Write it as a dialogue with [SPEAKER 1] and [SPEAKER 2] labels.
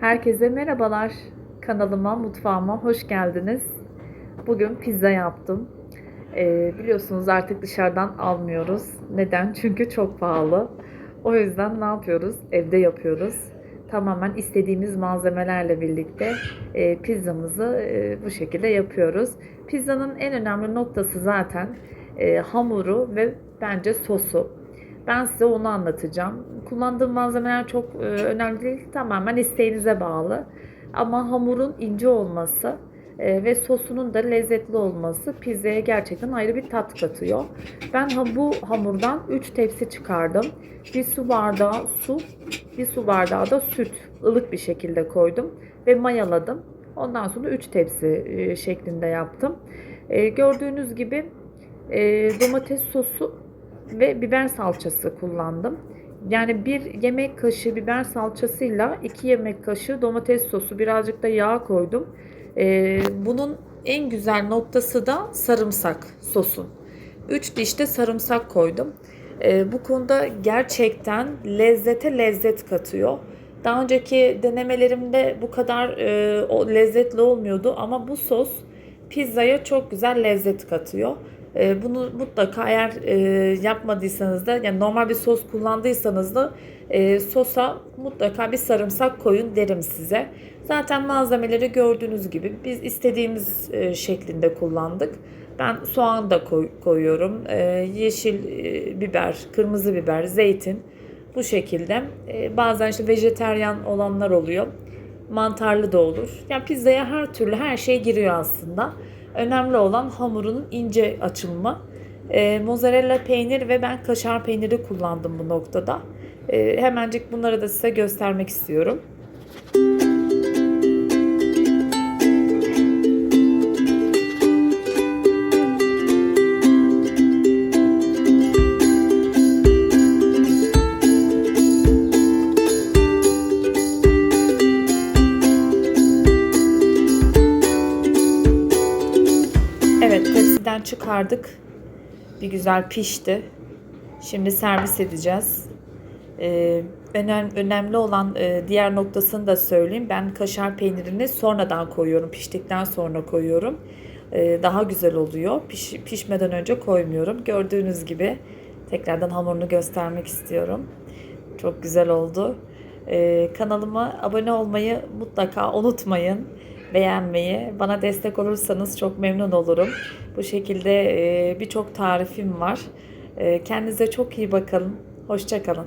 [SPEAKER 1] Herkese merhabalar. Kanalıma, mutfağıma hoş geldiniz. Bugün pizza yaptım. Ee, biliyorsunuz artık dışarıdan almıyoruz. Neden? Çünkü çok pahalı. O yüzden ne yapıyoruz? Evde yapıyoruz. Tamamen istediğimiz malzemelerle birlikte e, pizzamızı e, bu şekilde yapıyoruz. Pizzanın en önemli noktası zaten e, hamuru ve bence sosu. Ben size onu anlatacağım. Kullandığım malzemeler çok e, önemli değil. Tamamen isteğinize bağlı. Ama hamurun ince olması e, ve sosunun da lezzetli olması pizzaya gerçekten ayrı bir tat katıyor. Ben ha, bu hamurdan 3 tepsi çıkardım. Bir su bardağı su, bir su bardağı da süt ılık bir şekilde koydum ve mayaladım. Ondan sonra 3 tepsi e, şeklinde yaptım. E, gördüğünüz gibi e, domates sosu ve biber salçası kullandım. Yani bir yemek kaşığı biber salçasıyla iki yemek kaşığı domates sosu birazcık da yağ koydum. Ee, bunun en güzel noktası da sarımsak sosun. 3 diş de sarımsak koydum. Ee, bu konuda gerçekten lezzete lezzet katıyor. Daha önceki denemelerimde bu kadar e, o lezzetli olmuyordu ama bu sos pizzaya çok güzel lezzet katıyor. E, bunu mutlaka eğer e, yapmadıysanız da yani normal bir sos kullandıysanız da e, sosa mutlaka bir sarımsak koyun derim size. Zaten malzemeleri gördüğünüz gibi biz istediğimiz e, şeklinde kullandık. Ben soğan da koy, koyuyorum. E, yeşil e, biber, kırmızı biber, zeytin bu şekilde. E, bazen işte vejeteryan olanlar oluyor. Mantarlı da olur. Yani pizzaya her türlü her şey giriyor aslında. Önemli olan hamurun ince açılımı. E, mozzarella peynir ve ben kaşar peyniri kullandım bu noktada. E, hemencik bunları da size göstermek istiyorum. Çıkardık. Bir güzel pişti. Şimdi servis edeceğiz. Ee, önem, önemli olan e, diğer noktasını da söyleyeyim. Ben kaşar peynirini sonradan koyuyorum. Piştikten sonra koyuyorum. Ee, daha güzel oluyor. Piş, pişmeden önce koymuyorum. Gördüğünüz gibi tekrardan hamurunu göstermek istiyorum. Çok güzel oldu. Ee, kanalıma abone olmayı mutlaka unutmayın. Beğenmeyi, bana destek olursanız çok memnun olurum. Bu şekilde birçok tarifim var. Kendinize çok iyi bakın. Hoşçakalın.